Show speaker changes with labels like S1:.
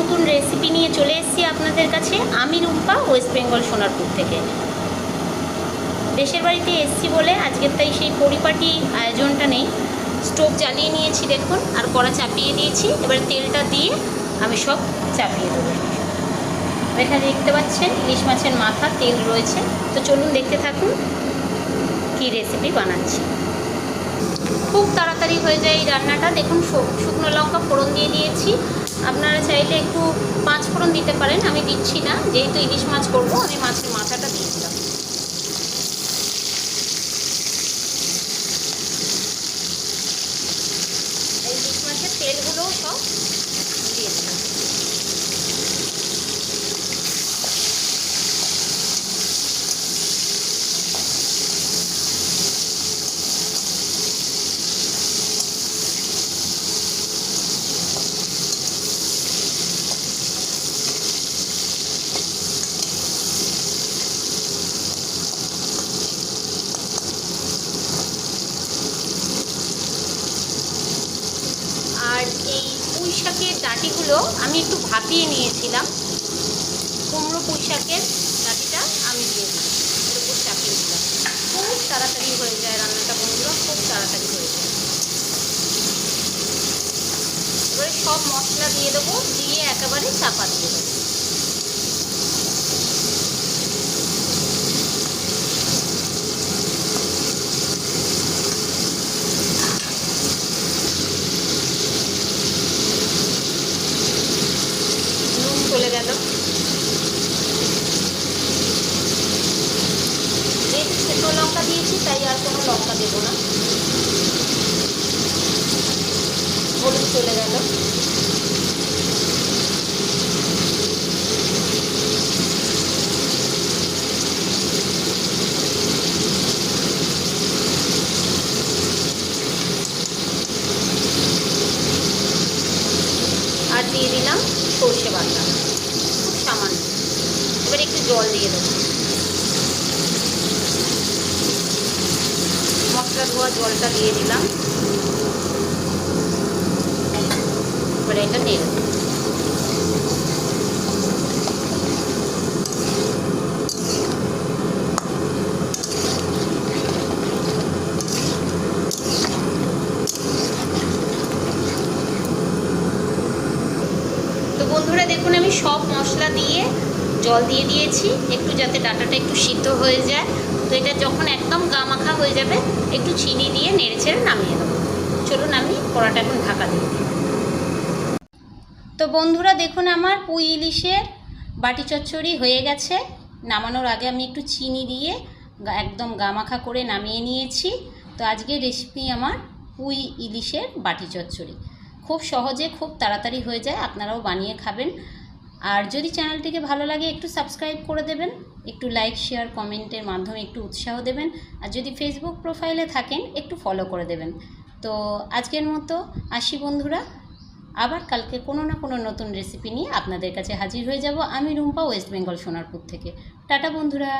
S1: নতুন রেসিপি নিয়ে চলে এসেছি আপনাদের কাছে। আমি রুম্পা ওয়েস্ট বেঙ্গল সোনারপুর থেকে। দেশের বাড়িতে এসছি বলে আজকের তাই সেই পরিপাটি আয়োজনটা নেই। স্টোভ জ্বালিয়ে নিয়েছি দেখুন, আর কড়া চাপিয়ে দিয়েছি। এবার তেলটা দিয়ে আমি সব চাপিয়ে দেবো। এখানে দেখতে পাচ্ছেন, ইলিশ মাছের মাথা, তেল রয়েছে। তো চলুন দেখতে থাকুন কী রেসিপি বানাচ্ছি। খুব তাড়াতাড়ি হয়ে যায় এই রান্নাটা। দেখুন শুকনো লঙ্কা ফোড়ন দিয়ে দিয়েছি। আপনারা চাইলে একটু পাঁচ ফোড়ন দিতে পারেন, আমি দিচ্ছি না। যেহেতু ইলিশ মাছ করব, আমি মাছের মাথাটা দিয়ে দিলাম। ইলিশ মাছের তেলগুলোও সব দিয়ে দিলাম আর এই পুঁই শাকের ডাঁটিগুলো আমি একটু ভাপিয়ে নিয়েছিলাম। কুমড়ো পুঁই শাকের ডাঁটিটা আমি দিয়ে দিলাম। এর চাপিয়ে দিলাম। খুব তাড়াতাড়ি হয়ে যায় রান্নাটা বন্ধুরা, খুব তাড়াতাড়ি হয়ে যায়। এবারে সব মশলা দিয়ে দেবো, দিয়ে একেবারে চাপা দিয়ে দেবো নুন চলে গেল যেহেতু ছোটো দিয়েছি, তাই আর কোনো লঙ্কা দেবো না। হলুদ চলে গেল। আর দিয়ে দিলাম সর্ষে বাটা। খুব সামান্য। এবার একটু জল দিয়ে দেবো। ধোয়া জলটা দিয়ে দিলাম। এবার এটা তো বন্ধুরা দেখুন আমি সব মশলা দিয়ে জল দিয়ে দিয়েছি, একটু যাতে ডাটাটা একটু সিদ্ধ হয়ে যায়। তো এটা যখন একদম গা মাখা হয়ে যাবে, একটু চিনি দিয়ে নেড়ে ছেড়ে নামিয়ে দেবো চলুন আমি কড়াটা এখন ঢাকা দিয়ে দিই। তো বন্ধুরা, দেখুন আমার পুঁই ইলিশের বাটি চচ্চড়ি হয়ে গেছে। নামানোর আগে আমি একটু চিনি দিয়ে একদম গামাখা করে নামিয়ে নিয়েছি। তো আজকের রেসিপি আমার পুঁই ইলিশের বাটি চচ্চড়ি। খুব সহজে, খুব তাড়াতাড়ি হয়ে যায়। আপনারাও বানিয়ে খাবেন। আর যদি চ্যানেলটিকে ভালো লাগে, একটু সাবস্ক্রাইব করে দেবেন, একটু লাইক, শেয়ার, কমেন্টের মাধ্যমে একটু উৎসাহ দেবেন, আর যদি ফেসবুক প্রোফাইলে থাকেন, একটু ফলো করে দেবেন। তো আজকের মতো আসি বন্ধুরা, আবার কালকে কোনো না কোনো নতুন রেসিপি নিয়ে আপনাদের কাছে হাজির হয়ে যাব আমি রুম্পা ওয়েস্ট বেঙ্গল সোনারপুর থেকে। টাটা বন্ধুরা!